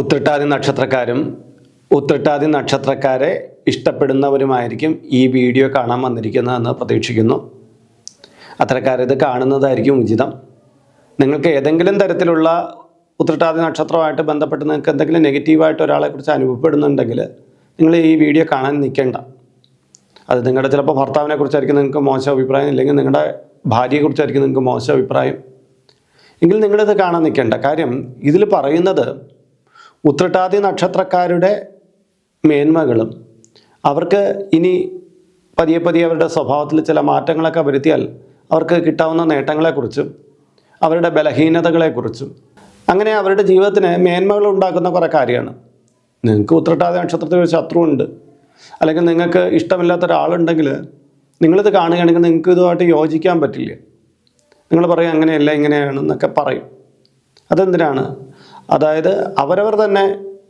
ഉത്രട്ടാതി നക്ഷത്രക്കാരും ഉത്രട്ടാതി നക്ഷത്രക്കാരെ ഇഷ്ടപ്പെടുന്നവരുമായിരിക്കും ഈ വീഡിയോ കാണാൻ വന്നിരിക്കുന്നതെന്ന് പ്രതീക്ഷിക്കുന്നു. അത്തരക്കാരിത് കാണുന്നതായിരിക്കും ഉചിതം. നിങ്ങൾക്ക് ഏതെങ്കിലും തരത്തിലുള്ള ഉത്രട്ടാതി നക്ഷത്രമായിട്ട് ബന്ധപ്പെട്ട് നിങ്ങൾക്ക് എന്തെങ്കിലും നെഗറ്റീവായിട്ട് ഒരാളെക്കുറിച്ച് അനുഭവപ്പെടുന്നുണ്ടെങ്കിൽ നിങ്ങൾ ഈ വീഡിയോ കാണാൻ നിൽക്കേണ്ട. അത് നിങ്ങളുടെ ചിലപ്പോൾ ഭർത്താവിനെ കുറിച്ചായിരിക്കും നിങ്ങൾക്ക് മോശം അഭിപ്രായം ഇല്ലെങ്കിൽ നിങ്ങളുടെ ഭാര്യയെക്കുറിച്ചായിരിക്കും നിങ്ങൾക്ക് മോശം അഭിപ്രായം. എങ്കിൽ നിങ്ങളിത് കാണാൻ നിൽക്കേണ്ട. കാര്യം ഇതിൽ പറയുന്നത് ഉത്രട്ടാതി നക്ഷത്രക്കാരുടെ മേന്മകളും. അവർക്ക് ഇനി പതിയെ പതിയെ അവരുടെ സ്വഭാവത്തിൽ ചില മാറ്റങ്ങളൊക്കെ വരുത്തിയാൽ അവർക്ക് കിട്ടാവുന്ന നേട്ടങ്ങളെക്കുറിച്ചും അവരുടെ ബലഹീനതകളെക്കുറിച്ചും. അങ്ങനെ അവരുടെ ജീവിതത്തിന് മേന്മകൾ ഉണ്ടാക്കുന്ന കുറേ കാര്യമാണ്. നിങ്ങൾക്ക് ഉത്രട്ടാതി നക്ഷത്രത്തിൽ ഒരു ശത്രുവുണ്ട് അല്ലെങ്കിൽ നിങ്ങൾക്ക് ഇഷ്ടമില്ലാത്ത ഒരാളുണ്ടെങ്കിൽ നിങ്ങളിത് കാണുകയാണെങ്കിൽ നിങ്ങൾക്ക് ഇതുമായിട്ട് യോജിക്കാൻ പറ്റില്ല. നിങ്ങൾ പറയും അങ്ങനെയല്ല ഇങ്ങനെയാണെന്നൊക്കെ പറയും. അതെന്തിനാണ്? അതായത് അവരവർ തന്നെ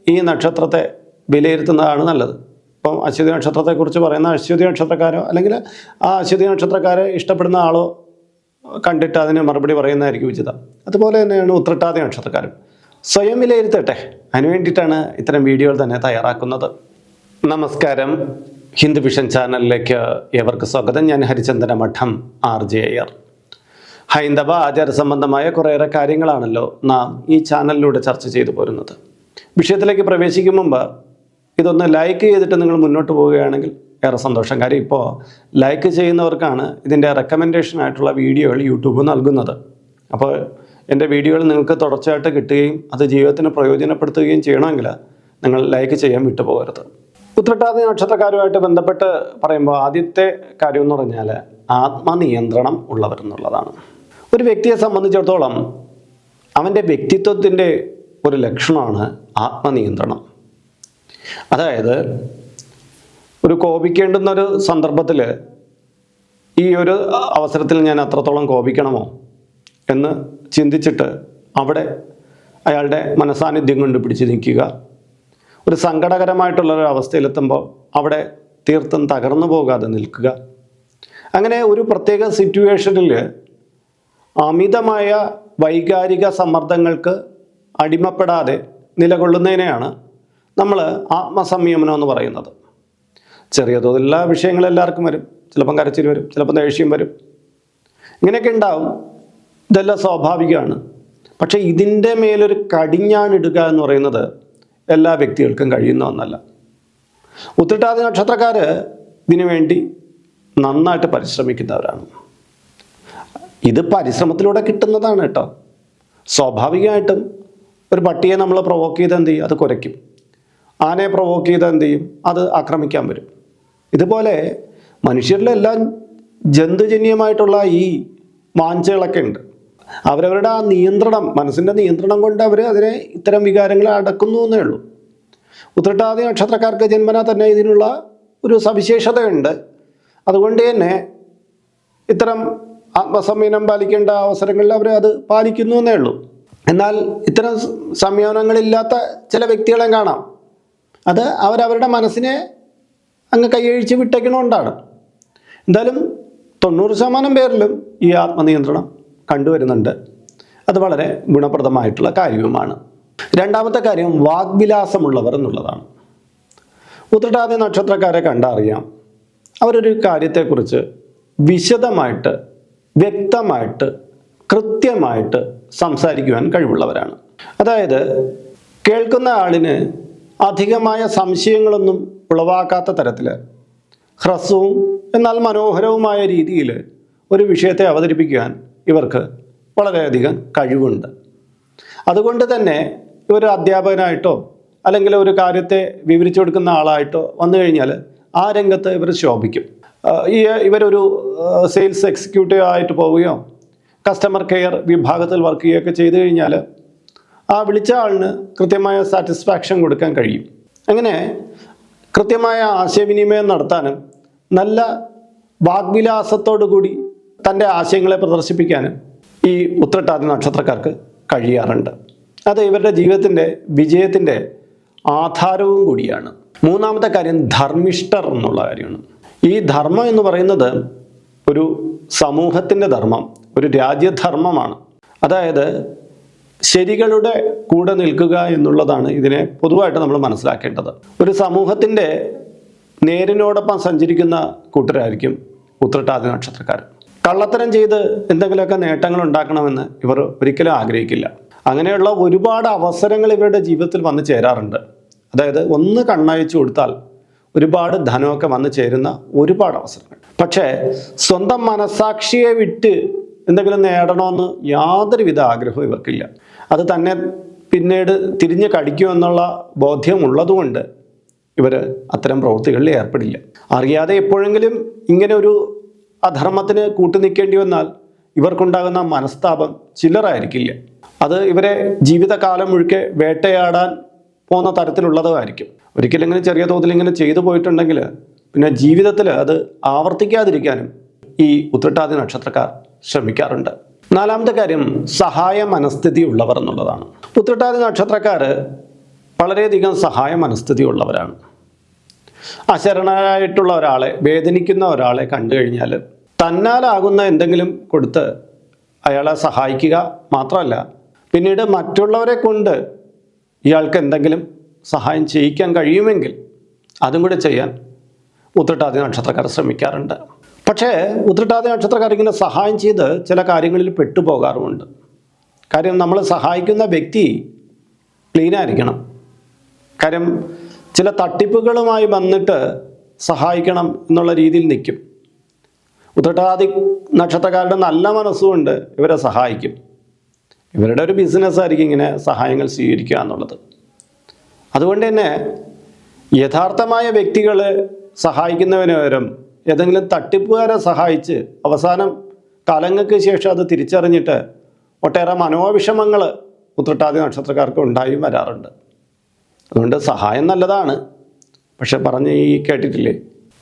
ഈ നക്ഷത്രത്തെ വിലയിരുത്തുന്നതാണ് നല്ലത്. ഇപ്പം അശ്വതി നക്ഷത്രത്തെക്കുറിച്ച് പറയുന്ന അശ്വതി നക്ഷത്രക്കാരോ അല്ലെങ്കിൽ ആ അശ്വതി നക്ഷത്രക്കാരെ ഇഷ്ടപ്പെടുന്ന ആളോ കണ്ടിട്ട് അതിന് മറുപടി പറയുന്നതായിരിക്കും ഉചിതം. അതുപോലെ തന്നെയാണ് ഉത്രട്ടാതി നക്ഷത്രക്കാരും. സ്വയം വിലയിരുത്തട്ടെ. അതിനു വേണ്ടിയിട്ടാണ് ഇത്തരം വീഡിയോകൾ തന്നെ തയ്യാറാക്കുന്നത്. നമസ്കാരം. ഹിന്ദു വിഷൻ ചാനലിലേക്ക് ഏവർക്ക് സ്വാഗതം. ഞാൻ ഹരിചന്ദന മഠം ആർ ജെ അയ്യർ. ഹൈന്ദവ ആചാര സംബന്ധമായ കുറേയേറെ കാര്യങ്ങളാണല്ലോ നാം ഈ ചാനലിലൂടെ ചർച്ച ചെയ്തു പോരുന്നത്. വിഷയത്തിലേക്ക് പ്രവേശിക്കും മുമ്പ് ഇതൊന്ന് ലൈക്ക് ചെയ്തിട്ട് നിങ്ങൾ മുന്നോട്ട് പോവുകയാണെങ്കിൽ ഏറെ സന്തോഷം. കാര്യം ഇപ്പോൾ ലൈക്ക് ചെയ്യുന്നവർക്കാണ് ഇതിന്റെ റെക്കമെൻഡേഷൻ ആയിട്ടുള്ള വീഡിയോകൾ യൂട്യൂബ് നൽകുന്നത്. അപ്പോൾ എന്റെ വീഡിയോകൾ നിങ്ങൾക്ക് തുടർച്ചയായിട്ട് കിട്ടുകയും അത് ജീവിതത്തിന് പ്രയോജനപ്പെടുത്തുകയും ചെയ്യണമെങ്കിൽ നിങ്ങൾ ലൈക്ക് ചെയ്യാൻ വിട്ടുപോകരുത്. ഉത്രട്ടാതി നക്ഷത്രക്കാരുമായിട്ട് ബന്ധപ്പെട്ട് പറയുമ്പോൾ ആദ്യത്തെ കാര്യം എന്ന് പറഞ്ഞാൽ ആത്മനിയന്ത്രണം ഉള്ളവർ എന്നുള്ളതാണ്. ഒരു വ്യക്തിയെ സംബന്ധിച്ചിടത്തോളം അവന്റെ വ്യക്തിത്വത്തിന്റെ ഒരു ലക്ഷണമാണ് ആത്മനിയന്ത്രണം. അതായത് ഒരു കോപിക്കേണ്ടുന്ന ഒരു സന്ദർഭത്തിൽ ഈ ഒരു അവസരത്തിൽ ഞാൻ അത്രത്തോളം കോപിക്കണമോ എന്ന് ചിന്തിച്ചിട്ട് അവിടെ അയാളുടെ മനസാന്നിധ്യം കൊണ്ട് പിടിച്ച് നിൽക്കുക. ഒരു സങ്കടകരമായിട്ടുള്ള ഒരു അവസ്ഥയിലെത്തുമ്പോൾ അവിടെ തീർത്തും തകർന്നു പോകാതെ നിൽക്കുക. അങ്ങനെ ഒരു പ്രത്യേക സിറ്റുവേഷനിൽ അമിതമായ വൈകാരിക സമ്മർദ്ദങ്ങൾക്ക് അടിമപ്പെടാതെ നിലകൊള്ളുന്നതിനെയാണ് നമ്മൾ ആത്മസംയമനം എന്ന് പറയുന്നത്. ചെറിയ തോതിൽ എല്ലാ വിഷയങ്ങളും എല്ലാവർക്കും വരും. ചിലപ്പം കരച്ചിൽ വരും ചിലപ്പം ദേഷ്യം വരും. ഇങ്ങനെയൊക്കെ ഉണ്ടാവും. ഇതെല്ലാം സ്വാഭാവികമാണ്. പക്ഷേ ഇതിന്റെ മേലൊരു കടിഞ്ഞാണിടുക എന്ന് പറയുന്നത് എല്ലാ വ്യക്തികൾക്കും കഴിയുന്ന ഒന്നല്ല. ഉത്തിട്ടാതി നക്ഷത്രക്കാർ ഇതിനു വേണ്ടി നന്നായിട്ട് പരിശ്രമിക്കുന്നവരാണ്. ഇത് പരിശ്രമത്തിലൂടെ കിട്ടുന്നതാണ് കേട്ടോ. സ്വാഭാവികമായിട്ടും ഒരു പട്ടിയെ നമ്മൾ പ്രൊവോക്ക് ചെയ്ത് എന്ത് ചെയ്യും? അത് കുരയ്ക്കും. ആനയെ പ്രൊവോക്ക് ചെയ്ത് എന്ത് ചെയ്യും? അത് ആക്രമിക്കാൻ വരും. ഇതുപോലെ മനുഷ്യരിലെല്ലാം ജന്തുജന്യമായിട്ടുള്ള ഈ വാഞ്ചകളൊക്കെ ഉണ്ട്. അവരവരുടെ ആ നിയന്ത്രണം മനസ്സിന്റെ നിയന്ത്രണം കൊണ്ട് അവർ അതിനെ ഇത്തരം വികാരങ്ങളെ അടക്കുന്നു എന്നേ ഉള്ളൂ. ഉത്രട്ടാതി നക്ഷത്രക്കാർക്ക് ജന്മന തന്നെ ഇതിനുള്ള ഒരു സവിശേഷതയുണ്ട്. അതുകൊണ്ട് തന്നെ ഇത്തരം ആത്മസംയമനം പാലിക്കേണ്ട അവസരങ്ങളിൽ അവർ അത് പാലിക്കുന്നു എന്നേ ഉള്ളൂ. എന്നാൽ ഇത്തരം സംയമനങ്ങളില്ലാത്ത ചില വ്യക്തികളെ കാണാം. അത് അവരവരുടെ മനസ്സിനെ അങ്ങ് കൈയഴിച്ച് വിട്ടേക്കണോണ്ടാണ്. എന്തായാലും തൊണ്ണൂറ് ശതമാനം പേരിലും ഈ ആത്മനിയന്ത്രണം കണ്ടുവരുന്നുണ്ട്. അത് വളരെ ഗുണപ്രദമായിട്ടുള്ള കാര്യവുമാണ്. രണ്ടാമത്തെ കാര്യം വാഗ്വിലാസമുള്ളവർ എന്നുള്ളതാണ്. ഉത്രട്ടാതി നക്ഷത്രക്കാരെ കണ്ടറിയാം. അവരൊരു കാര്യത്തെക്കുറിച്ച് വിശദമായിട്ട് വ്യക്തമായിട്ട് കൃത്യമായിട്ട് സംസാരിക്കുവാൻ കഴിവുള്ളവരാണ്. അതായത് കേൾക്കുന്ന ആളിന് അധികമായ സംശയങ്ങളൊന്നും ഉളവാക്കാത്ത തരത്തിൽ ഹ്രസ്വവും എന്നാൽ മനോഹരവുമായ രീതിയിൽ ഒരു വിഷയത്തെ അവതരിപ്പിക്കുവാൻ ഇവർക്ക് വളരെയധികം കഴിവുണ്ട്. അതുകൊണ്ട് തന്നെ ഒരു അധ്യാപകനായിട്ടോ അല്ലെങ്കിൽ ഒരു കാര്യത്തെ വിവരിച്ചു കൊടുക്കുന്ന ആളായിട്ടോ വന്നു കഴിഞ്ഞാൽ ആ രംഗത്ത് ഇവർ ശോഭിക്കും. ഈ ഇവരൊരു സെയിൽസ് എക്സിക്യൂട്ടീവ് ആയിട്ട് പോവുകയോ കസ്റ്റമർ കെയർ വിഭാഗത്തിൽ വർക്ക് ചെയ്യുകയൊക്കെ ചെയ്തു കഴിഞ്ഞാൽ ആ വിളിച്ച ആളിന് കൃത്യമായ സാറ്റിസ്ഫാക്ഷൻ കൊടുക്കാൻ കഴിയും. അങ്ങനെ കൃത്യമായ ആശയവിനിമയം നടത്താനും നല്ല വാഗ്വിലാസത്തോടു കൂടി തന്റെ ആശയങ്ങളെ പ്രദർശിപ്പിക്കാനും ഈ ഉത്രട്ടാതി നക്ഷത്രക്കാർക്ക് കഴിയാറുണ്ട്. അത് ഇവരുടെ ജീവിതത്തിന്റെ വിജയത്തിന്റെ ആധാരവും കൂടിയാണ്. മൂന്നാമത്തെ കാര്യം ധർമ്മിഷ്ഠർ എന്നുള്ള കാര്യമാണ്. ഈ ധർമ്മം എന്ന് പറയുന്നത് ഒരു സമൂഹത്തിന്റെ ധർമ്മം ഒരു രാജ്യധർമ്മമാണ്. അതായത് ശരികളുടെ കൂടെ നിൽക്കുക എന്നുള്ളതാണ് ഇതിനെ പൊതുവായിട്ട് നമ്മൾ മനസ്സിലാക്കേണ്ടത്. ഒരു സമൂഹത്തിന്റെ നേരിനോടൊപ്പം സഞ്ചരിക്കുന്ന കൂട്ടരായിരിക്കും ഉത്രട്ടാതി നക്ഷത്രക്കാർ. കള്ളത്തരം ചെയ്ത് എന്തെങ്കിലുമൊക്കെ നേട്ടങ്ങൾ ഉണ്ടാക്കണമെന്ന് ഇവർ ഒരിക്കലും ആഗ്രഹിക്കില്ല. അങ്ങനെയുള്ള ഒരുപാട് അവസരങ്ങൾ ഇവരുടെ ജീവിതത്തിൽ വന്നു ചേരാറുണ്ട്. അതായത് ഒന്ന് കണ്ണയച്ചു കൊടുത്താൽ ഒരുപാട് ധനമൊക്കെ വന്നു ചേരുന്ന ഒരുപാട് അവസരങ്ങൾ. പക്ഷേ സ്വന്തം മനസാക്ഷിയെ വിട്ട് എന്തെങ്കിലും നേടണമെന്ന് യാതൊരുവിധ ആഗ്രഹവും ഇവർക്കില്ല. അത് തന്നെ പിന്നീട് തിരിഞ്ഞ് കടിക്കുമെന്നുള്ള ബോധ്യമുള്ളതുകൊണ്ട് ഇവർ അത്തരം പ്രവൃത്തികളിൽ ഏർപ്പെടില്ല. അറിയാതെ എപ്പോഴെങ്കിലും ഇങ്ങനെ ഒരു അധർമ്മത്തിന് കൂട്ടുനിൽക്കേണ്ടി വന്നാൽ ഇവർക്കുണ്ടാകുന്ന മനസ്താപം ചില്ലറായിരിക്കില്ല. അത് ഇവരെ ജീവിതകാലം മുഴുക്കെ വേട്ടയാടാൻ പോകുന്ന തരത്തിലുള്ളതായിരിക്കും ഒരിക്കലും ഇങ്ങനെ ചെറിയ തോതിൽ ഇങ്ങനെ ചെയ്തു പോയിട്ടുണ്ടെങ്കിൽ പിന്നെ ജീവിതത്തിൽ അത് ആവർത്തിക്കാതിരിക്കാനും ഈ ഉത്രട്ടാതി നക്ഷത്രക്കാർ ശ്രമിക്കാറുണ്ട്. നാലാമത്തെ കാര്യം സഹായ മനസ്ഥിതി ഉള്ളവർ എന്നുള്ളതാണ്. ഉത്രട്ടാതി നക്ഷത്രക്കാർ വളരെയധികം സഹായ മനസ്ഥിതി ഉള്ളവരാണ്. അശരണരായിട്ടുള്ള ഒരാളെ വേദനിക്കുന്ന ഒരാളെ കണ്ടു കഴിഞ്ഞാൽ തന്നാലാകുന്ന എന്തെങ്കിലും കൊടുത്ത് അയാളെ സഹായിക്കുക മാത്രമല്ല പിന്നീട് മറ്റുള്ളവരെ കൊണ്ട് ഇയാൾക്ക് എന്തെങ്കിലും സഹായം ചെയ്യിക്കാൻ കഴിയുമെങ്കിൽ അതും കൂടെ ചെയ്യാൻ ഉത്രട്ടാതി നക്ഷത്രക്കാർ ശ്രമിക്കാറുണ്ട്. പക്ഷേ ഉത്രട്ടാതി നക്ഷത്രക്കാർ ഇങ്ങനെ സഹായം ചെയ്ത് ചില കാര്യങ്ങളിൽ പെട്ടുപോകാറുമുണ്ട്. കാര്യം നമ്മൾ സഹായിക്കുന്ന വ്യക്തി ക്ലീനായിരിക്കണം കാര്യം ചില തട്ടിപ്പുകളുമായി വന്നിട്ട് സഹായിക്കണം എന്നുള്ള രീതിയിൽ നിൽക്കും. ഉത്രട്ടാതി നക്ഷത്രക്കാരുടെ നല്ല മനസ്സുകൊണ്ട് ഇവരെ സഹായിക്കും. ഇവരുടെ ഒരു ബിസിനസ്സായിരിക്കും ഇങ്ങനെ സഹായങ്ങൾ സ്വീകരിക്കുക എന്നുള്ളത്. അതുകൊണ്ട് തന്നെ യഥാർത്ഥമായ വ്യക്തികൾ സഹായിക്കുന്നവന് പകരം ഏതെങ്കിലും തട്ടിപ്പുകാരെ സഹായിച്ച് അവസാനം കാലങ്ങൾക്ക് ശേഷം അത് തിരിച്ചറിഞ്ഞിട്ട് ഒട്ടേറെ മനോവിഷമങ്ങൾ ഉത്രട്ടാതി നക്ഷത്രക്കാർക്ക് ഉണ്ടായും വരാറുണ്ട്. അതുകൊണ്ട് സഹായം നല്ലതാണ്. പക്ഷെ പറഞ്ഞ് ഈ കേട്ടിട്ടില്ലേ?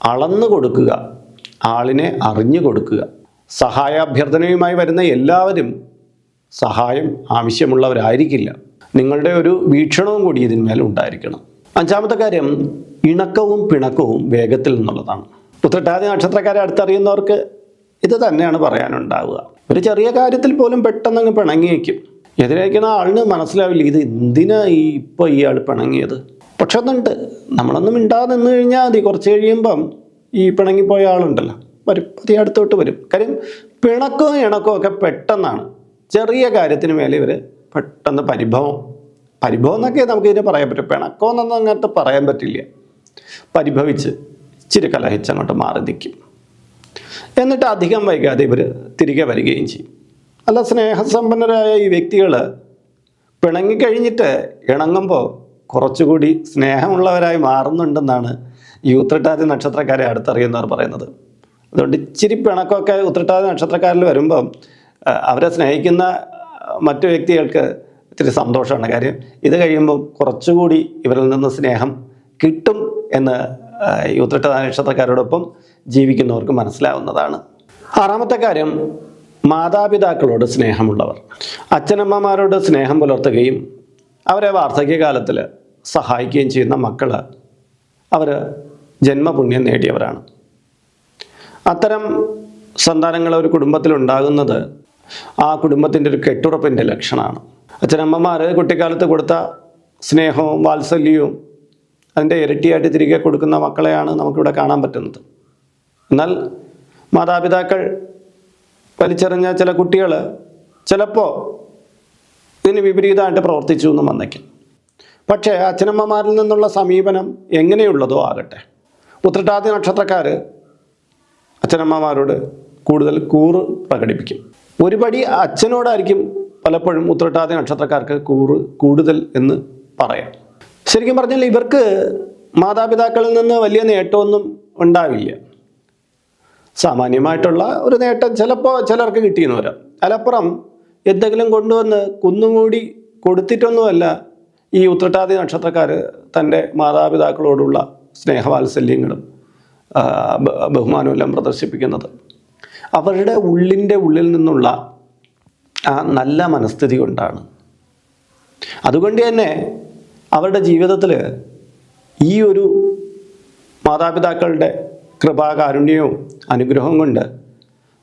അളന്നു കൊടുക്കുക ആളിനെ അറിഞ്ഞു കൊടുക്കുക. സഹായാഭ്യർത്ഥനയുമായി വരുന്ന എല്ലാവരും സഹായം ആവശ്യമുള്ളവരായിരിക്കില്ല. നിങ്ങളുടെ ഒരു വീക്ഷണവും കൂടി ഇതിന്മേൽ ഉണ്ടായിരിക്കണം. അഞ്ചാമത്തെ കാര്യം ഇണക്കവും പിണക്കവും വേഗത്തിൽ നിന്നുള്ളതാണ് ഉത്രട്ടാതി നക്ഷത്രക്കാരെ അടുത്തറിയുന്നവർക്ക് ഇത് തന്നെയാണ് പറയാനുണ്ടാവുക. ഒരു ചെറിയ കാര്യത്തിൽ പോലും പെട്ടെന്ന് അങ്ങ് പിണങ്ങിയേക്കും. എതിരേക്കുന്ന ആളിന് മനസ്സിലാവില്ല ഇത് എന്തിനാ ഈ ഇപ്പോൾ ഇയാൾ പിണങ്ങിയത്? പക്ഷെ ഒന്നുണ്ട് നമ്മളൊന്നും മിണ്ടാതെ നിന്ന് കഴിഞ്ഞാൽ മതി. കുറച്ച് കഴിയുമ്പം ഈ പിണങ്ങിപ്പോയ ആളുണ്ടല്ലോ. വരും. പതിയെ അടുത്തോട്ട് വരും. കാര്യം പിണക്കവും ഇണക്കവും ഒക്കെ പെട്ടെന്നാണ്. ചെറിയ കാര്യത്തിന് മേലെ ഇവർ പെട്ടെന്ന് പരിഭവം. പരിഭവം എന്നൊക്കെ നമുക്ക് ഇതിനെ പറയാൻ പറ്റും. പിണക്കം എന്നൊന്നും അങ്ങനത്തെ പറയാൻ പറ്റില്ല. പരിഭവിച്ച് ഇച്ചിരി കലഹിച്ച് അങ്ങോട്ട് മാറി നിൽക്കും. എന്നിട്ട് അധികം വൈകാതെ ഇവർ തിരികെ വരികയും ചെയ്യും. അല്ല സ്നേഹസമ്പന്നരായ ഈ വ്യക്തികൾ പിണങ്ങിക്കഴിഞ്ഞിട്ട് ഇണങ്ങുമ്പോൾ കുറച്ചുകൂടി സ്നേഹമുള്ളവരായി മാറുന്നുണ്ടെന്നാണ് ഈ ഉത്രട്ടാതി നക്ഷത്രക്കാരെ അടുത്തറിയുന്നവർ പറയുന്നത്. അതുകൊണ്ട് ഇച്ചിരി പിണക്കമൊക്കെ ഉത്രട്ടാതി നക്ഷത്രക്കാരിൽ വരുമ്പം അവരെ സ്നേഹിക്കുന്ന മറ്റു വ്യക്തികൾക്ക് ഇത്തിരി സന്തോഷമാണ്. കാര്യം ഇത് കഴിയുമ്പോൾ കുറച്ചുകൂടി ഇവരിൽ നിന്ന് സ്നേഹം കിട്ടും എന്ന് ഈ നക്ഷത്രക്കാരോടൊപ്പം ജീവിക്കുന്നവർക്ക് മനസ്സിലാവുന്നതാണ്. ആറാമത്തെ കാര്യം മാതാപിതാക്കളോട് സ്നേഹമുള്ളവർ. അച്ഛനമ്മമാരോട് സ്നേഹം പുലർത്തുകയും അവരെ വാർദ്ധക്യകാലത്തിൽ സഹായിക്കുകയും ചെയ്യുന്ന മക്കൾ അവർ ജന്മപുണ്യം നേടിയവരാണ്. അത്തരം സന്താനങ്ങൾ ഒരു കുടുംബത്തിലുണ്ടാകുന്നത് ആ കുടുംബത്തിന്റെ ഒരു കെട്ടുറപ്പിന്റെ ലക്ഷണമാണ്. അച്ഛനമ്മമാർ കുട്ടിക്കാലത്ത് കൊടുത്ത സ്നേഹവും വാത്സല്യവും അതിന്റെ ഇരട്ടിയായിട്ട് തിരികെ കൊടുക്കുന്ന മക്കളെയാണ് നമുക്കിവിടെ കാണാൻ പറ്റുന്നത്. എന്നാൽ മാതാപിതാക്കൾ വലിച്ചെറിഞ്ഞ ചില കുട്ടികൾ ചിലപ്പോൾ ഇതിന് വിപരീതമായിട്ട് പ്രവർത്തിച്ചു എന്ന് വന്നേക്കും. പക്ഷേ അച്ഛനമ്മമാരിൽ നിന്നുള്ള സമീപനം എങ്ങനെയുള്ളതോ ആകട്ടെ. ഉത്രട്ടാതി നക്ഷത്രക്കാർ അച്ഛനമ്മമാരോട് കൂടുതൽ കൂറ് പ്രകടിപ്പിക്കും. ഒരുപടി അച്ഛനോടായിരിക്കും പലപ്പോഴും ഉത്രട്ടാതി നക്ഷത്രക്കാർക്ക് കൂറ് കൂടുതൽ എന്ന് പറയാം. ശരിക്കും പറഞ്ഞാൽ ഇവർക്ക് മാതാപിതാക്കളിൽ നിന്ന് വലിയ നേട്ടമൊന്നും ഉണ്ടാവില്ല. സാമാന്യമായിട്ടുള്ള ഒരു നേട്ടം ചിലപ്പോൾ ചിലർക്ക് കിട്ടിയെന്ന് വരാം അലപ്പുറം എന്തെങ്കിലും കൊണ്ടുവന്ന് കുന്നുകൂടി കൊടുത്തിട്ടൊന്നുമല്ല ഈ ഉത്രട്ടാതി നക്ഷത്രക്കാർ തന്റെ മാതാപിതാക്കളോടുള്ള സ്നേഹവാത്സല്യങ്ങളും ബഹുമാനവും എല്ലാം പ്രദർശിപ്പിക്കുന്നത്. അവരുടെ ഉള്ളിന്റെ ഉള്ളിൽ നിന്നുള്ള ആ നല്ല മനസ്ഥിതി കൊണ്ടാണ്. അതുകൊണ്ട് തന്നെ അവരുടെ ജീവിതത്തിൽ ഈ ഒരു മാതാപിതാക്കളുടെ കൃപാകാരുണ്യവും അനുഗ്രഹവും കൊണ്ട്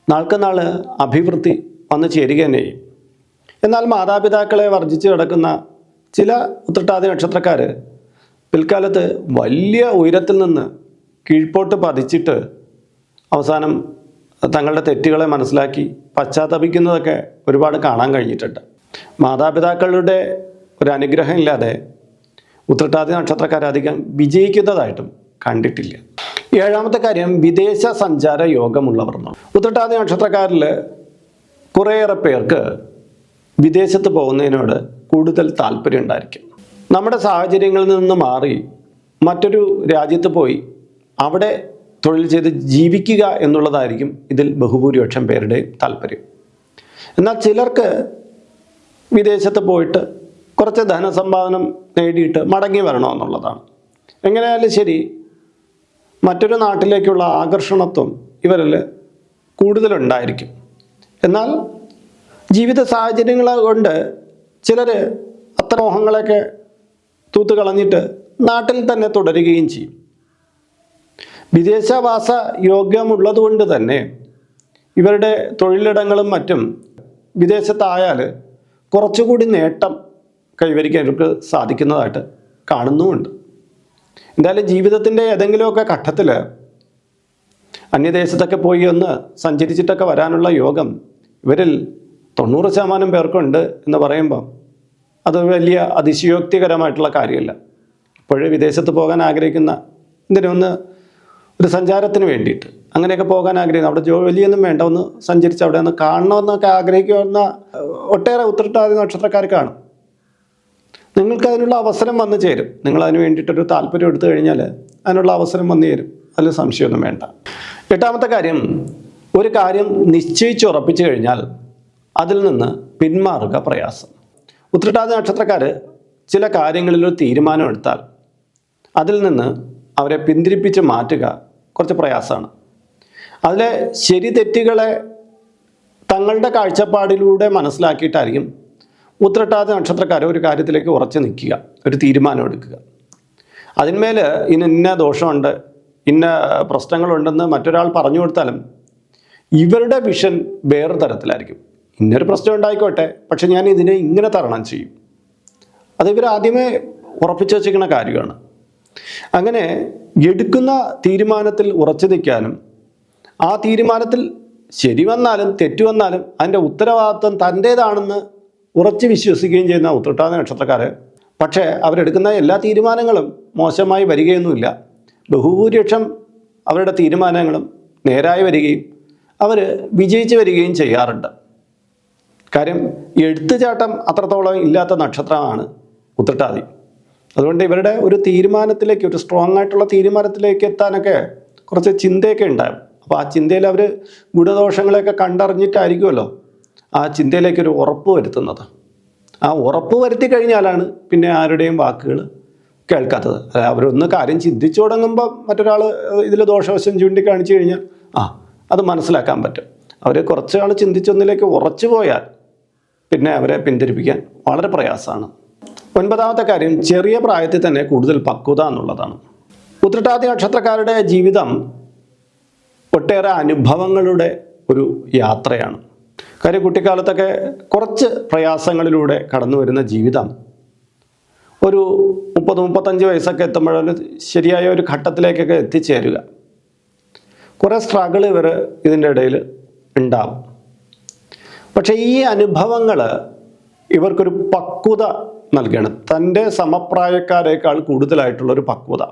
നാൾക്ക് നാൾ അഭിവൃദ്ധി വന്നു ചേരുക തന്നെ എന്നാൽ മാതാപിതാക്കളെ വർജിച്ച് കിടക്കുന്ന ചില ഉത്രട്ടാതി നക്ഷത്രക്കാർ പിൽക്കാലത്ത് വലിയ ഉയരത്തിൽ നിന്ന് കീഴ്പോട്ട് പതിച്ചിട്ട് അവസാനം തങ്ങളുടെ തെറ്റുകളെ മനസ്സിലാക്കി പശ്ചാത്തപിക്കുന്നതൊക്കെ ഒരുപാട് കാണാൻ കഴിഞ്ഞിട്ടുണ്ട്. മാതാപിതാക്കളുടെ ഒരു അനുഗ്രഹം ഇല്ലാതെ ഉത്രട്ടാതി നക്ഷത്രക്കാർ അധികം വിജയിക്കുന്നതായിട്ടും കണ്ടിട്ടില്ല. ഏഴാമത്തെ കാര്യം വിദേശ സഞ്ചാര യോഗമുള്ളവർ ഉത്രട്ടാതി നക്ഷത്രക്കാരിൽ കുറേയേറെ പേർക്ക് വിദേശത്ത് പോകുന്നതിനോട് കൂടുതൽ താല്പര്യം ഉണ്ടായിരിക്കും. നമ്മുടെ സാഹചര്യങ്ങളിൽ നിന്ന് മാറി മറ്റൊരു രാജ്യത്ത് പോയി അവിടെ തൊഴിൽ ചെയ്ത് ജീവിക്കുക എന്നുള്ളതായിരിക്കും ഇതിൽ ബഹുഭൂരിപക്ഷം പേരുടെയും താല്പര്യം. എന്നാൽ ചിലർക്ക് വിദേശത്ത് പോയിട്ട് കുറച്ച് ധനസമ്പാദനം നേടിയിട്ട് മടങ്ങി വരണമെന്നുള്ളതാണ്. എങ്ങനെയായാലും ശരി മറ്റൊരു നാട്ടിലേക്കുള്ള ആകർഷണത്വം ഇവരിൽ കൂടുതലുണ്ടായിരിക്കും. എന്നാൽ ജീവിത സാഹചര്യങ്ങൾ കൊണ്ട് ചിലർ അത്ര മോഹങ്ങളൊക്കെ തൂത്ത് കളഞ്ഞിട്ട് നാട്ടിൽ തന്നെ തുടരുകയും ചെയ്യും. വിദേശവാസ യോഗ്യമുള്ളതുകൊണ്ട് തന്നെ ഇവരുടെ തൊഴിലിടങ്ങളും മറ്റും വിദേശത്തായാൽ കുറച്ചുകൂടി നേട്ടം കൈവരിക്കാൻ ഇവർക്ക് സാധിക്കുന്നതായിട്ട് കാണുന്നുമുണ്ട്. എന്തായാലും ജീവിതത്തിന്റെ ഏതെങ്കിലുമൊക്കെ ഘട്ടത്തിൽ അന്യദേശത്തൊക്കെ പോയി ഒന്ന് സഞ്ചരിച്ചിട്ടൊക്കെ വരാനുള്ള യോഗം ഇവരിൽ തൊണ്ണൂറ് ശതമാനം പേർക്കുണ്ട് എന്ന് പറയുമ്പോൾ അത് വലിയ അതിശയോക്തികരമായിട്ടുള്ള കാര്യമല്ല. ഇപ്പോഴേ വിദേശത്ത് പോകാൻ ആഗ്രഹിക്കുന്ന എന്തിനൊന്ന് ഒരു സഞ്ചാരത്തിന് വേണ്ടിയിട്ട്. അങ്ങനെയൊക്കെ പോകാൻ ആഗ്രഹിക്കുന്നു. അവിടെ ജോലിയൊന്നും വേണ്ട. ഒന്ന് സഞ്ചരിച്ച് അവിടെ ഒന്ന് കാണണമെന്നൊക്കെ ആഗ്രഹിക്കുന്ന ഒട്ടേറെ ഉത്തരട്ടാതി നക്ഷത്രക്കാർ കാണും. നിങ്ങൾക്ക് അതിനുള്ള അവസരം വന്നു ചേരും. നിങ്ങൾ അതിന് വേണ്ടിയിട്ടൊരു താല്പര്യം എടുത്തു കഴിഞ്ഞാൽ അതിനുള്ള അവസരം വന്നു ചേരും. അതിൽ സംശയമൊന്നും വേണ്ട. എട്ടാമത്തെ കാര്യം ഒരു കാര്യം നിശ്ചയിച്ച് ഉറപ്പിച്ചു കഴിഞ്ഞാൽ അതിൽ നിന്ന് പിന്മാറുക പ്രയാസം. ഉത്രട്ടാതി നക്ഷത്രക്കാർ ചില കാര്യങ്ങളിൽ ഒരു തീരുമാനം എടുത്താൽ അതിൽ നിന്ന് അവരെ പിന്തിരിപ്പിച്ച് മാറ്റുക കുറച്ച് പ്രയാസമാണ്. അതിലെ ശരി തെറ്റുകളെ തങ്ങളുടെ കാഴ്ചപ്പാടിലൂടെ മനസ്സിലാക്കിയിട്ടായിരിക്കും ഉത്രട്ടാതി നക്ഷത്രക്കാരെ ഒരു കാര്യത്തിലേക്ക് ഉറച്ചു നിൽക്കുക ഒരു തീരുമാനം എടുക്കുക. അതിന്മേൽ ഇന്ന ഇന്ന ദോഷമുണ്ട് ഇന്ന പ്രശ്നങ്ങളുണ്ടെന്ന് മറ്റൊരാൾ പറഞ്ഞു കൊടുത്താലും ഇവരുടെ വിഷൻ വേറെ തരത്തിലായിരിക്കും. ഇന്നൊരു പ്രശ്നം ഉണ്ടായിക്കോട്ടെ പക്ഷെ ഞാൻ ഇതിനെ ഇങ്ങനെ തരണം ചെയ്യും. അത് ഇവർ ആദ്യമേ ഉറപ്പിച്ചു വച്ചിരിക്കുന്ന കാര്യമാണ്. അങ്ങനെ എടുക്കുന്ന തീരുമാനത്തിൽ ഉറച്ചു നിൽക്കാനും ആ തീരുമാനത്തിൽ ശരി വന്നാലും തെറ്റു വന്നാലും അതിന്റെ ഉത്തരവാദിത്വം തന്റേതാണെന്ന് ഉറച്ചു വിശ്വസിക്കുകയും ചെയ്യുന്ന ഉത്രട്ടാന നക്ഷത്രക്കാർ പക്ഷേ അവരെടുക്കുന്ന എല്ലാ തീരുമാനങ്ങളും മോശമായി വരികയൊന്നുമില്ല. ബഹുഭൂരിപക്ഷം അവരുടെ തീരുമാനങ്ങളും നേരായി വരികയും അവർ വിജയിച്ചു വരികയും ചെയ്യാറുണ്ട്. കാര്യം എഴുത്തുചാട്ടം അത്രത്തോളം ഇല്ലാത്ത നക്ഷത്രമാണ് ഉത്രട്ടാതി. അതുകൊണ്ട് ഇവരുടെ ഒരു തീരുമാനത്തിലേക്ക് ഒരു സ്ട്രോങ് ആയിട്ടുള്ള തീരുമാനത്തിലേക്ക് എത്താനൊക്കെ കുറച്ച് ചിന്തയൊക്കെ ഉണ്ടാകും. അപ്പോൾ ആ ചിന്തയിൽ അവർ ഗുണദോഷങ്ങളെയൊക്കെ കണ്ടറിഞ്ഞിട്ടായിരിക്കുമല്ലോ ആ ചിന്തയിലേക്ക് ഒരു ഉറപ്പ് വരുത്തുന്നത്. ആ ഉറപ്പ് വരുത്തി കഴിഞ്ഞാലാണ് പിന്നെ ആരുടെയും വാക്കുകൾ കേൾക്കാത്തത്. അതായത് അവരൊന്ന് കാര്യം ചിന്തിച്ചു തുടങ്ങുമ്പോൾ മറ്റൊരാൾ ഇതിൽ ദോഷവശം ചൂണ്ടിക്കാണിച്ചു കഴിഞ്ഞാൽ ആ അത് മനസ്സിലാക്കാൻ പറ്റും. അവർ കുറച്ച് ആൾ ചിന്തിച്ചൊന്നിലേക്ക് ഉറച്ചു പോയാൽ പിന്നെ അവരെ പിന്തിരിപ്പിക്കാൻ വളരെ പ്രയാസമാണ്. ഒൻപതാമത്തെ കാര്യം ചെറിയ പ്രായത്തിൽ തന്നെ കൂടുതൽ പക്വത എന്നുള്ളതാണ്. ഉത്രട്ടാതി നക്ഷത്രക്കാരുടെ ജീവിതം ഒട്ടേറെ അനുഭവങ്ങളുടെ ഒരു യാത്രയാണ്. കാര്യം കുട്ടിക്കാലത്തൊക്കെ കുറച്ച് പ്രയാസങ്ങളിലൂടെ കടന്നു വരുന്ന ജീവിതം. ഒരു മുപ്പത് മുപ്പത്തഞ്ച് വയസ്സൊക്കെ എത്തുമ്പോഴൊരു ശരിയായ ഒരു ഘട്ടത്തിലേക്കൊക്കെ എത്തിച്ചേരുക. കുറേ സ്ട്രഗിൾ ഇവർ ഇതിന്റെ ഇടയിൽ ഉണ്ടാവും. പക്ഷേ ഈ അനുഭവങ്ങൾ ഇവർക്കൊരു പക്വത നൽകുകയാണ് തന്റെ സമപ്രായക്കാരേക്കാൾ കൂടുതലായിട്ടുള്ള ഒരു പക്വത.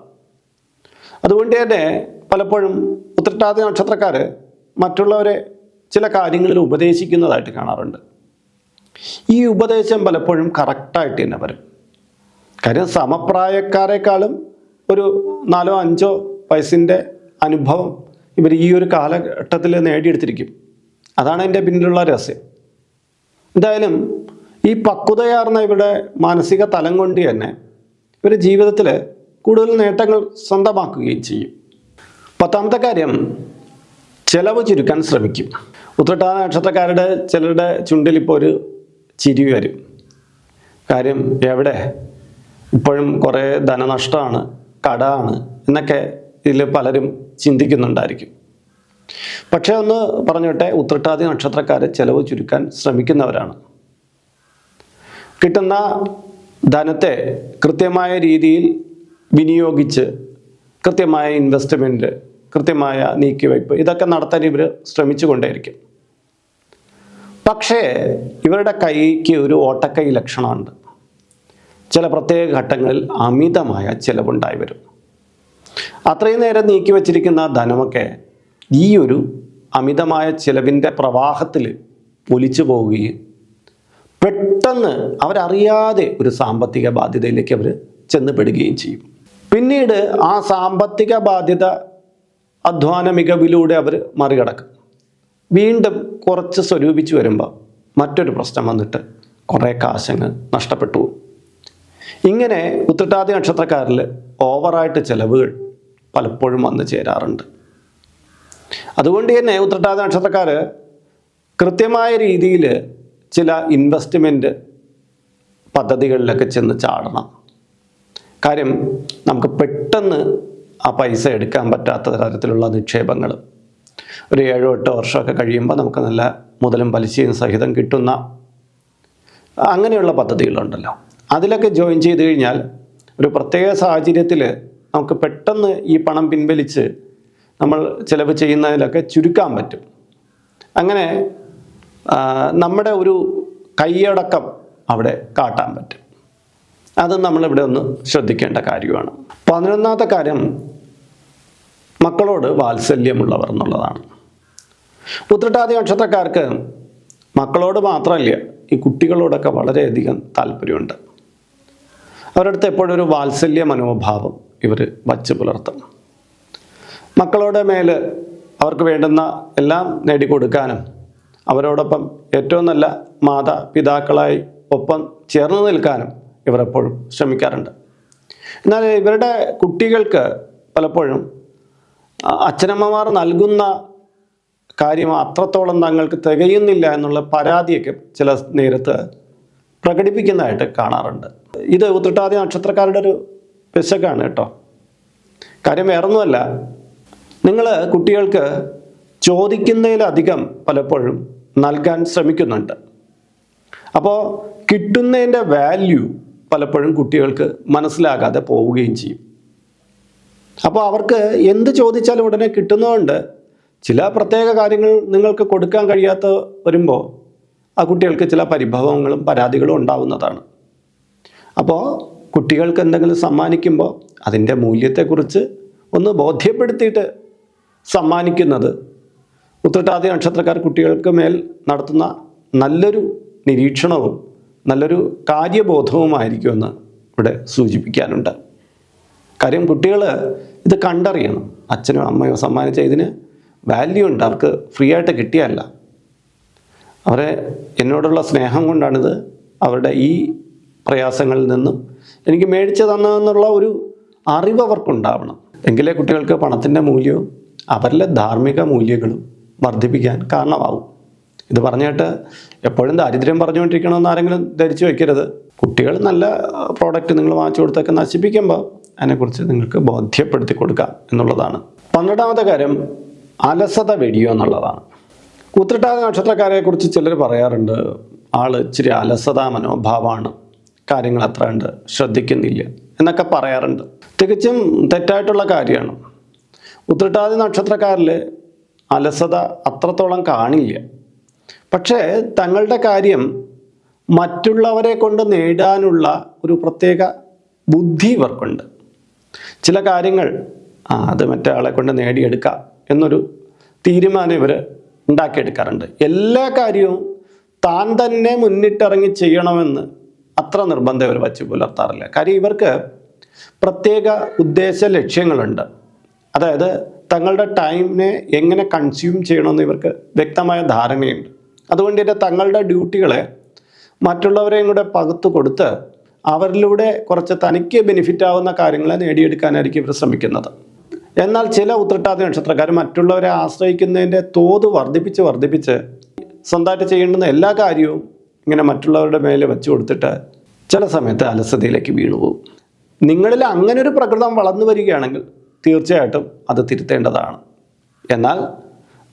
അതുകൊണ്ട് തന്നെ പലപ്പോഴും ഉത്രട്ടാതി നക്ഷത്രക്കാർ മറ്റുള്ളവരെ ചില കാര്യങ്ങളിൽ ഉപദേശിക്കുന്നതായിട്ട് കാണാറുണ്ട്. ഈ ഉപദേശം പലപ്പോഴും കറക്റ്റായിട്ട് തന്നെ വരും. കാര്യം സമപ്രായക്കാരെക്കാളും ഒരു നാലോ അഞ്ചോ വയസ്സിന്റെ അനുഭവം ഇവർ ഈ ഒരു കാലഘട്ടത്തിൽ നേടിയെടുത്തിരിക്കും. അതാണ് എന്റെ പിന്നിലുള്ള രഹസ്യം. എന്തായാലും ഈ പക്വതയാർന്ന ഇവരുടെ മാനസിക തലം കൊണ്ട് തന്നെ ഇവർ ജീവിതത്തിൽ കൂടുതൽ നേട്ടങ്ങൾ സ്വന്തമാക്കുകയും ചെയ്യും. പത്താമത്തെ കാര്യം ചെലവ് ചുരുക്കാൻ ശ്രമിക്കും. ഉത്രട്ടാന നക്ഷത്രക്കാരുടെ ചിലരുടെ ചുണ്ടിൽ ഇപ്പോൾ ഒരു ചിരി വരും. കാര്യം എവിടെ? ഇപ്പോഴും കുറേ ധനനഷ്ടമാണ് കടമാണ് എന്നൊക്കെ ഇതിൽ പലരും ചിന്തിക്കുന്നുണ്ടായിരിക്കും. പക്ഷേ ഒന്ന് പറഞ്ഞോട്ടെ ഉത്രട്ടാതി നക്ഷത്രക്കാരെ ചെലവ് ചുരുക്കാൻ ശ്രമിക്കുന്നവരാണ്. കിട്ടുന്ന ധനത്തെ കൃത്യമായ രീതിയിൽ വിനിയോഗിച്ച് കൃത്യമായ ഇൻവെസ്റ്റ്മെന്റ് കൃത്യമായ നീക്കിവയ്പ് ഇതൊക്കെ നടത്താൻ ഇവർ ശ്രമിച്ചു കൊണ്ടേയിരിക്കും പക്ഷേ ഇവരുടെ കൈക്ക് ഒരു ഓട്ടക്കൈ ലക്ഷണമുണ്ട്. ചില പ്രത്യേക ഘട്ടങ്ങളിൽ അമിതമായ ചിലവുണ്ടായി വരും. അത്രയും നേരം നീക്കി വച്ചിരിക്കുന്ന ധനമൊക്കെ ഈ ഒരു അമിതമായ ചിലവിന്റെ പ്രവാഹത്തിൽ ഒലിച്ചു പോവുകയും പെട്ടെന്ന് അവരറിയാതെ ഒരു സാമ്പത്തിക ബാധ്യതയിലേക്ക് അവർ ചെന്നുപെടുകയും ചെയ്യും. പിന്നീട് ആ സാമ്പത്തിക ബാധ്യത അധ്വാന മികവിലൂടെ അവർ മറികടക്കും. വീണ്ടും കുറച്ച് സ്വരൂപിച്ച് വരുമ്പോൾ മറ്റൊരു പ്രശ്നം വന്നിട്ട് കുറേ കാശങ്ങ് നഷ്ടപ്പെട്ടു ഇങ്ങനെ ഉത്രട്ടാതി നക്ഷത്രക്കാരിൽ ഓവറായിട്ട് ചിലവുകൾ പലപ്പോഴും വന്നു ചേരാറുണ്ട്. അതുകൊണ്ട് തന്നെ ഉത്രട്ടാതി നക്ഷത്രക്കാർ കൃത്യമായ രീതിയിൽ ചില ഇൻവെസ്റ്റ്മെന്റ് പദ്ധതികളിലൊക്കെ ചെന്ന് ചാടണം. കാര്യം നമുക്ക് പെട്ടെന്ന് ആ പൈസ എടുക്കാൻ പറ്റാത്ത തരത്തിലുള്ള നിക്ഷേപങ്ങൾ ഒരു ഏഴോ എട്ടോ വർഷമൊക്കെ കഴിയുമ്പോൾ നമുക്ക് നല്ല മുതലും പലിശയും സഹിതം കിട്ടുന്ന അങ്ങനെയുള്ള പദ്ധതികളുണ്ടല്ലോ. അതിലൊക്കെ ജോയിൻ ചെയ്ത് കഴിഞ്ഞാൽ ഒരു പ്രത്യേക സാഹചര്യത്തിൽ നമുക്ക് പെട്ടെന്ന് ഈ പണം പിൻവലിച്ച് നമ്മൾ ചിലവ് ചെയ്യുന്നതിലൊക്കെ ചുരുക്കാൻ പറ്റും. അങ്ങനെ നമ്മുടെ ഒരു കൈയടക്കം അവിടെ കാട്ടാൻ പറ്റും. അത് നമ്മളിവിടെ ഒന്ന് ശ്രദ്ധിക്കേണ്ട കാര്യമാണ്. പതിനൊന്നാമത്തെ കാര്യം മക്കളോട് വാത്സല്യമുള്ളവർ എന്നുള്ളതാണ്. ഉത്രട്ടാതി നക്ഷത്രക്കാർക്ക് മക്കളോട് മാത്രമല്ല ഈ കുട്ടികളോടൊക്കെ വളരെയധികം താല്പര്യമുണ്ട്. അവരടുത്ത് എപ്പോഴും ഒരു വാത്സല്യ മനോഭാവം ഇവർ വച്ച് പുലർത്തും. മക്കളുടെ മേൽ അവർക്ക് വേണ്ടുന്ന എല്ലാം നേടിക്കൊടുക്കാനും അവരോടൊപ്പം ഏറ്റവും നല്ല മാതാപിതാക്കളായി ഒപ്പം ചേർന്ന് നിൽക്കാനും ഇവർ എപ്പോഴും ശ്രമിക്കാറുണ്ട്. എന്നാൽ ഇവരുടെ കുട്ടികൾക്ക് പലപ്പോഴും അച്ഛനമ്മമാർ നൽകുന്ന കാര്യം അത്രത്തോളം തങ്ങൾക്ക് തികയുന്നില്ല എന്നുള്ള പരാതിയൊക്കെ ചില നേരത്ത് പ്രകടിപ്പിക്കുന്നതായിട്ട് കാണാറുണ്ട്. ഇത് ഉത്രട്ടാതി നക്ഷത്രക്കാരുടെ ഒരു പിശക്കാണ് കേട്ടോ. കാര്യം വേറൊന്നുമല്ല നിങ്ങൾ കുട്ടികൾക്ക് ചോദിക്കുന്നതിലധികം പലപ്പോഴും നൽകാൻ ശ്രമിക്കുന്നുണ്ട്. അപ്പോൾ കിട്ടുന്നതിന്റെ വാല്യൂ പലപ്പോഴും കുട്ടികൾക്ക് മനസ്സിലാകാതെ പോവുകയും ചെയ്യും. അപ്പോൾ അവർക്ക് എന്ത് ചോദിച്ചാലും ഉടനെ കിട്ടുന്നതുകൊണ്ട് ചില പ്രത്യേക കാര്യങ്ങൾ നിങ്ങൾക്ക് കൊടുക്കാൻ കഴിയാത്ത വരുമ്പോൾ ആ കുട്ടികൾക്ക് ചില പരിഭവങ്ങളും പരാതികളും ഉണ്ടാവുന്നതാണ്. അപ്പോൾ കുട്ടികൾക്ക് എന്തെങ്കിലും സമ്മാനിക്കുമ്പോൾ അതിന്റെ മൂല്യത്തെക്കുറിച്ച് ഒന്ന് ബോധ്യപ്പെടുത്തിയിട്ട് സമ്മാനിക്കുന്നത് ഉത്രട്ടാതി നക്ഷത്രക്കാർ കുട്ടികൾക്ക് മേൽ നടത്തുന്ന നല്ലൊരു നിരീക്ഷണവും നല്ലൊരു കാര്യബോധവുമായിരിക്കുമെന്ന് ഇവിടെ സൂചിപ്പിക്കാനുണ്ട്. കാര്യം കുട്ടികൾ ഇത് കണ്ടറിയണം. അച്ഛനോ അമ്മയോ സമ്മാനിച്ച ഇതിന് വാല്യൂ ഉണ്ട്. അവർക്ക് ഫ്രീ ആയിട്ട് കിട്ടിയല്ല. അവരെ എന്നോടുള്ള സ്നേഹം കൊണ്ടാണിത് അവരുടെ ഈ പ്രയാസങ്ങളിൽ നിന്നും എനിക്ക് മേടിച്ചു തന്നതെന്നുള്ള ഒരു അറിവ് അവർക്കുണ്ടാവണം. എങ്കിലേ കുട്ടികൾക്ക് പണത്തിന്റെ മൂല്യവും അവരിലെ ധാർമ്മിക മൂല്യങ്ങളും വർദ്ധിപ്പിക്കാൻ കാരണമാവും. ഇത് പറഞ്ഞിട്ട് എപ്പോഴും ദാരിദ്ര്യം പറഞ്ഞുകൊണ്ടിരിക്കണമെന്ന് ആരെങ്കിലും ധരിച്ചു വയ്ക്കരുത്. കുട്ടികൾ നല്ല പ്രോഡക്റ്റ് നിങ്ങൾ വാങ്ങിച്ചു കൊടുത്തൊക്കെ നശിപ്പിക്കുമ്പോൾ അതിനെക്കുറിച്ച് നിങ്ങൾക്ക് ബോധ്യപ്പെടുത്തി കൊടുക്കാം എന്നുള്ളതാണ്. പന്ത്രണ്ടാമത്തെ കാര്യം അലസത വെടിയോ എന്നുള്ളതാണ്. കൂത്തിട്ടാത നക്ഷത്രക്കാരെ കുറിച്ച് ചിലർ പറയാറുണ്ട് ആൾ ഇച്ചിരി അലസതാ മനോഭാവമാണ് കാര്യങ്ങൾ അത്ര ഉണ്ട് ശ്രദ്ധിക്കുന്നില്ല എന്നൊക്കെ പറയാറുണ്ട്. തികച്ചും തെറ്റായിട്ടുള്ള കാര്യമാണ്. ഉത്രട്ടാതി നക്ഷത്രക്കാരിൽ അലസത അത്രത്തോളം കാണില്ല. പക്ഷേ തങ്ങളുടെ കാര്യം മറ്റുള്ളവരെ കൊണ്ട് നേടാനുള്ള ഒരു പ്രത്യേക ബുദ്ധി ഇവർക്കുണ്ട്. ചില കാര്യങ്ങൾ അത് മറ്റേ കൊണ്ട് നേടിയെടുക്കാം എന്നൊരു തീരുമാനം ഇവർ ഉണ്ടാക്കിയെടുക്കാറുണ്ട്. എല്ലാ കാര്യവും താൻ തന്നെ മുന്നിട്ടിറങ്ങി ചെയ്യണമെന്ന് അത്ര നിർബന്ധം ഇവർ വച്ച് പുലർത്താറില്ല. കാര്യം ഇവർക്ക് പ്രത്യേക ഉദ്ദേശ ലക്ഷ്യങ്ങളുണ്ട്. അതായത് തങ്ങളുടെ ടൈമിനെ എങ്ങനെ കൺസ്യൂം ചെയ്യണമെന്ന് ഇവർക്ക് വ്യക്തമായ ധാരണയുണ്ട്. അതുകൊണ്ട് തന്നെ തങ്ങളുടെ ഡ്യൂട്ടികളെ മറ്റുള്ളവരെയും കൂടെ പകുത്തു കൊടുത്ത് അവരിലൂടെ കുറച്ച് തനിക്ക് ബെനിഫിറ്റ് ആവുന്ന കാര്യങ്ങളെ നേടിയെടുക്കാനായിരിക്കും ഇവർ ശ്രമിക്കുന്നത്. എന്നാൽ ചില ഉത്രട്ടാതി നക്ഷത്രക്കാർ മറ്റുള്ളവരെ ആശ്രയിക്കുന്നതിന്റെ തോത് വർദ്ധിപ്പിച്ച് വർദ്ധിപ്പിച്ച് സ്വന്തമായിട്ട് ചെയ്യേണ്ടുന്ന എല്ലാ കാര്യവും ഇങ്ങനെ മറ്റുള്ളവരുടെ മേലെ വെച്ചു കൊടുത്തിട്ട് ചില സമയത്ത് അലസതയിലേക്ക് വീണുപോകും. നിങ്ങളിൽ അങ്ങനെ ഒരു പ്രകൃതം വളർന്നു വരികയാണെങ്കിൽ തീർച്ചയായിട്ടും അത് തിരുത്തേണ്ടതാണ്. എന്നാൽ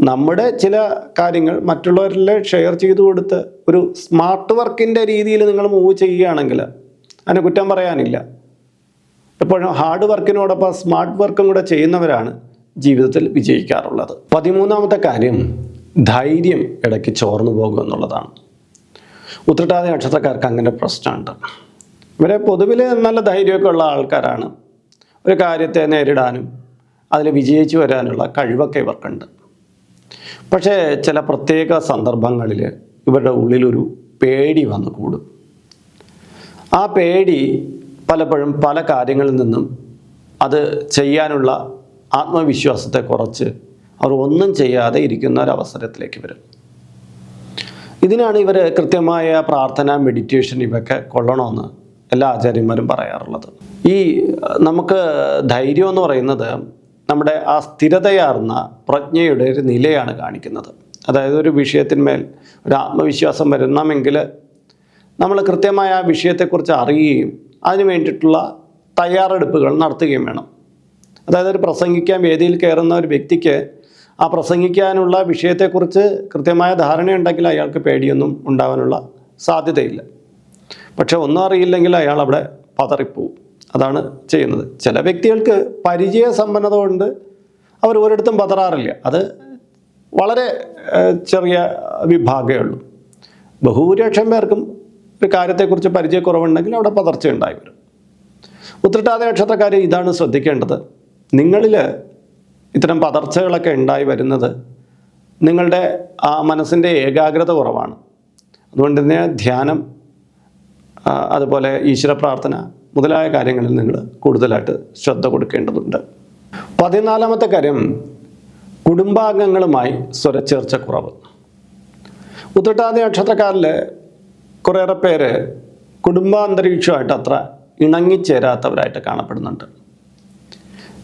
നമ്മുടെ ചില കാര്യങ്ങൾ മറ്റുള്ളവരിൽ ഷെയർ ചെയ്തു കൊടുത്ത് ഒരു സ്മാർട്ട് വർക്കിന്റെ രീതിയിൽ നിങ്ങൾ മൂവ് ചെയ്യുകയാണെങ്കിൽ അതിനെ കുറ്റം പറയാനില്ല. എപ്പോഴും ഹാർഡ് വർക്കിനോടൊപ്പം സ്മാർട്ട് വർക്കും കൂടെ ചെയ്യുന്നവരാണ് ജീവിതത്തിൽ വിജയിക്കാറുള്ളത്. പതിമൂന്നാമത്തെ കാര്യം ധൈര്യം ഇടയ്ക്ക് ചോർന്നു പോകും എന്നുള്ളതാണ്. ഉത്രട്ടാതി നക്ഷത്രക്കാർക്ക് അങ്ങനെ പ്രശ്നമുണ്ട്. ഇവരെ പൊതുവിൽ നല്ല ധൈര്യമൊക്കെ ഉള്ള ആൾക്കാരാണ്. ഒരു കാര്യത്തെ നേരിടാനും അതിൽ വിജയിച്ചു വരാനുള്ള കഴിവൊക്കെ ഇവർക്കുണ്ട്. പക്ഷേ ചില പ്രത്യേക സന്ദർഭങ്ങളിൽ ഇവരുടെ ഉള്ളിലൊരു പേടി വന്നു കൂടും ആ പേടി പലപ്പോഴും പല കാര്യങ്ങളിൽ നിന്നും അത് ചെയ്യാനുള്ള ആത്മവിശ്വാസത്തെ കുറച്ച് അവർ ഒന്നും ചെയ്യാതെ ഇരിക്കുന്ന ഒരു അവസരത്തിലേക്ക് വരും. ഇതിനാണ് ഇവർ കൃത്യമായ പ്രാർത്ഥന മെഡിറ്റേഷൻ ഇവയൊക്കെ കൊള്ളണമെന്ന് എല്ലാ ആചാര്യന്മാരും പറയാറുള്ളത്. ഈ നമുക്ക് ധൈര്യം എന്ന് പറയുന്നത് നമ്മുടെ ആ സ്ഥിരതയാർന്ന പ്രജ്ഞയുടെ ഒരു നിലയാണ് കാണിക്കുന്നത്. അതായത് ഒരു വിഷയത്തിന്മേൽ ഒരു ആത്മവിശ്വാസം വരണമെങ്കിൽ നമ്മൾ കൃത്യമായ ആ വിഷയത്തെക്കുറിച്ച് അറിയുകയും അതിന് വേണ്ടിയിട്ടുള്ള തയ്യാറെടുപ്പുകൾ നടത്തുകയും വേണം. അതായത് ഒരു പ്രസംഗിക്കാൻ വേദിയിൽ കയറുന്ന ഒരു വ്യക്തിക്ക് ആ പ്രസംഗിക്കാനുള്ള വിഷയത്തെക്കുറിച്ച് കൃത്യമായ ധാരണയുണ്ടെങ്കിൽ അയാൾക്ക് പേടിയൊന്നും ഉണ്ടാവാനുള്ള സാധ്യതയില്ല. പക്ഷെ ഒന്നും അറിയില്ലെങ്കിൽ അയാൾ അവിടെ പതറിപ്പോവും. അതാണ് ചെയ്യുന്നത്. ചില വ്യക്തികൾക്ക് പരിചയ സമ്പന്നത കൊണ്ട് അവർ ഒരിടത്തും പതറാറില്ല. അത് വളരെ ചെറിയ വിഭാഗമേ ഉള്ളൂ. ബഹുഭൂരിപക്ഷം പേർക്കും ഒരു കാര്യത്തെക്കുറിച്ച് പരിചയക്കുറവുണ്ടെങ്കിൽ അവിടെ പതർച്ച ഉണ്ടായി വരും. ഉത്രട്ടാതി നക്ഷത്രക്കാർ ഇതാണ് ശ്രദ്ധിക്കേണ്ടത്. നിങ്ങളിൽ ഇത്തരം പതർച്ചകളൊക്കെ ഉണ്ടായി വരുന്നത് നിങ്ങളുടെ ആ മനസ്സിന്റെ ഏകാഗ്രത കുറവാണ്. അതുകൊണ്ട് തന്നെ ധ്യാനം അതുപോലെ ഈശ്വര പ്രാർത്ഥന മുതലായ കാര്യങ്ങളിൽ നിങ്ങൾ കൂടുതലായിട്ട് ശ്രദ്ധ കൊടുക്കേണ്ടതുണ്ട്. പതിനാലാമത്തെ കാര്യം കുടുംബാംഗങ്ങളുമായി സ്വരച്ചേർച്ച കുറവ്. ഉത്രട്ടാതി നക്ഷത്രക്കാരിൽ കുറേയേറെ പേര് കുടുംബാന്തരീക്ഷമായിട്ട് അത്ര ഇണങ്ങിച്ചേരാത്തവരായിട്ട് കാണപ്പെടുന്നുണ്ട്.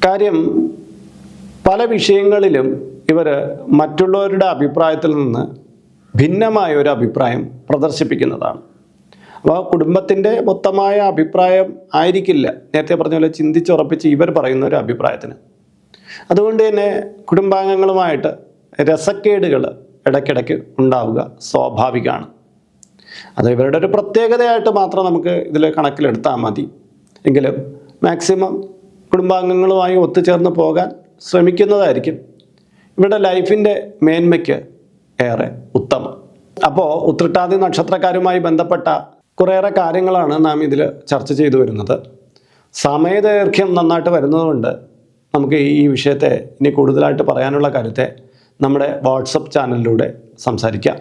കാര്യം പല വിഷയങ്ങളിലും ഇവർ മറ്റുള്ളവരുടെ അഭിപ്രായത്തിൽ നിന്ന് ഭിന്നമായ ഒരു അഭിപ്രായം പ്രദർശിപ്പിക്കുന്നതാണ്. അപ്പോൾ കുടുംബത്തിന്റെ മൊത്തമായ അഭിപ്രായം ആയിരിക്കില്ല. നേരത്തെ പറഞ്ഞ പോലെ ചിന്തിച്ചുറപ്പിച്ച് ഇവർ പറയുന്ന ഒരു അഭിപ്രായത്തിന്. അതുകൊണ്ട് തന്നെ കുടുംബാംഗങ്ങളുമായിട്ട് രസക്കേടുകൾ ഇടയ്ക്കിടയ്ക്ക് ഉണ്ടാവുക സ്വാഭാവികമാണ്. അത് ഇവരുടെ ഒരു പ്രത്യേകതയായിട്ട് മാത്രം നമുക്ക് ഇതിൽ കണക്കിലെടുത്താൽ മതി. എങ്കിലും മാക്സിമം കുടുംബാംഗങ്ങളുമായി ഒത്തുചേർന്ന് പോകാൻ ശ്രമിക്കുന്നതായിരിക്കും ഇവരുടെ ലൈഫിന്റെ മേന്മയ്ക്ക് ഏറെ ഉത്തമം. അപ്പോൾ ഉത്രട്ടാതി നക്ഷത്രക്കാരുമായി ബന്ധപ്പെട്ട കുറേയേറെ കാര്യങ്ങളാണ് നാം ഇതിൽ ചർച്ച ചെയ്തു വരുന്നത്. സമയദൈർഘ്യം നന്നായിട്ട് വരുന്നതുകൊണ്ട് നമുക്ക് ഈ വിഷയത്തെ ഇനി കൂടുതലായിട്ട് പറയാനുള്ള കാര്യത്തെ നമ്മുടെ വാട്സപ്പ് ചാനലിലൂടെ സംസാരിക്കാം.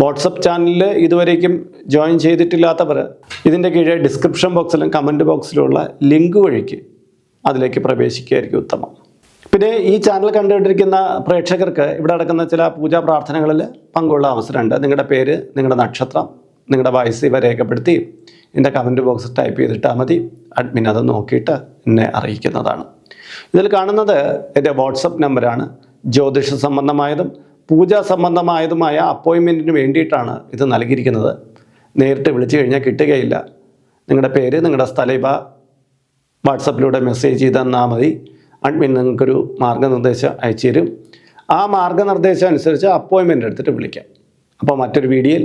വാട്സപ്പ് ചാനലിൽ ഇതുവരേക്കും ജോയിൻ ചെയ്തിട്ടില്ലാത്തവർ ഇതിന്റെ കീഴെ ഡിസ്ക്രിപ്ഷൻ ബോക്സിലും കമന്റ് ബോക്സിലുമുള്ള ലിങ്ക് വഴിക്ക് അതിലേക്ക് പ്രവേശിക്കുകയായിരിക്കും ഉത്തമം. പിന്നെ ഈ ചാനൽ കണ്ടുകൊണ്ടിരിക്കുന്ന പ്രേക്ഷകർക്ക് ഇവിടെ നടക്കുന്ന ചില പൂജാ പ്രാർത്ഥനകളിൽ പങ്കുള്ള അവസരമുണ്ട്. നിങ്ങളുടെ പേര് നിങ്ങളുടെ നക്ഷത്രം നിങ്ങളുടെ വയസ്സ് ഇവ രേഖപ്പെടുത്തി എന്റെ കമന്റ് ബോക്സ് ടൈപ്പ് ചെയ്തിട്ടാൽ മതി. അഡ്മിൻ അത് നോക്കിയിട്ട് എന്നെ അറിയിക്കുന്നതാണ്. ഇതിൽ കാണുന്നത് എന്റെ വാട്സപ്പ് നമ്പറാണ് ജ്യോതിഷ സംബന്ധമായതും പൂജാ സംബന്ധമായതുമായ അപ്പോയിൻമെന്റിന് വേണ്ടിയിട്ടാണ് ഇത് നൽകിയിരിക്കുന്നത്. നേരിട്ട് വിളിച്ചു കഴിഞ്ഞാൽ കിട്ടുകയില്ല. നിങ്ങളുടെ പേര് നിങ്ങളുടെ സ്ഥലം ഇവ വാട്സപ്പിലൂടെ മെസ്സേജ് ചെയ്ത് തന്നാൽ മതി. അഡ്മിൻ നിങ്ങൾക്കൊരു മാർഗനിർദ്ദേശം അയച്ചു തരും ആ മാർഗനിർദ്ദേശം അനുസരിച്ച് അപ്പോയിൻമെന്റ് എടുത്തിട്ട് വിളിക്കാം. അപ്പോൾ മറ്റൊരു വീഡിയോയിൽ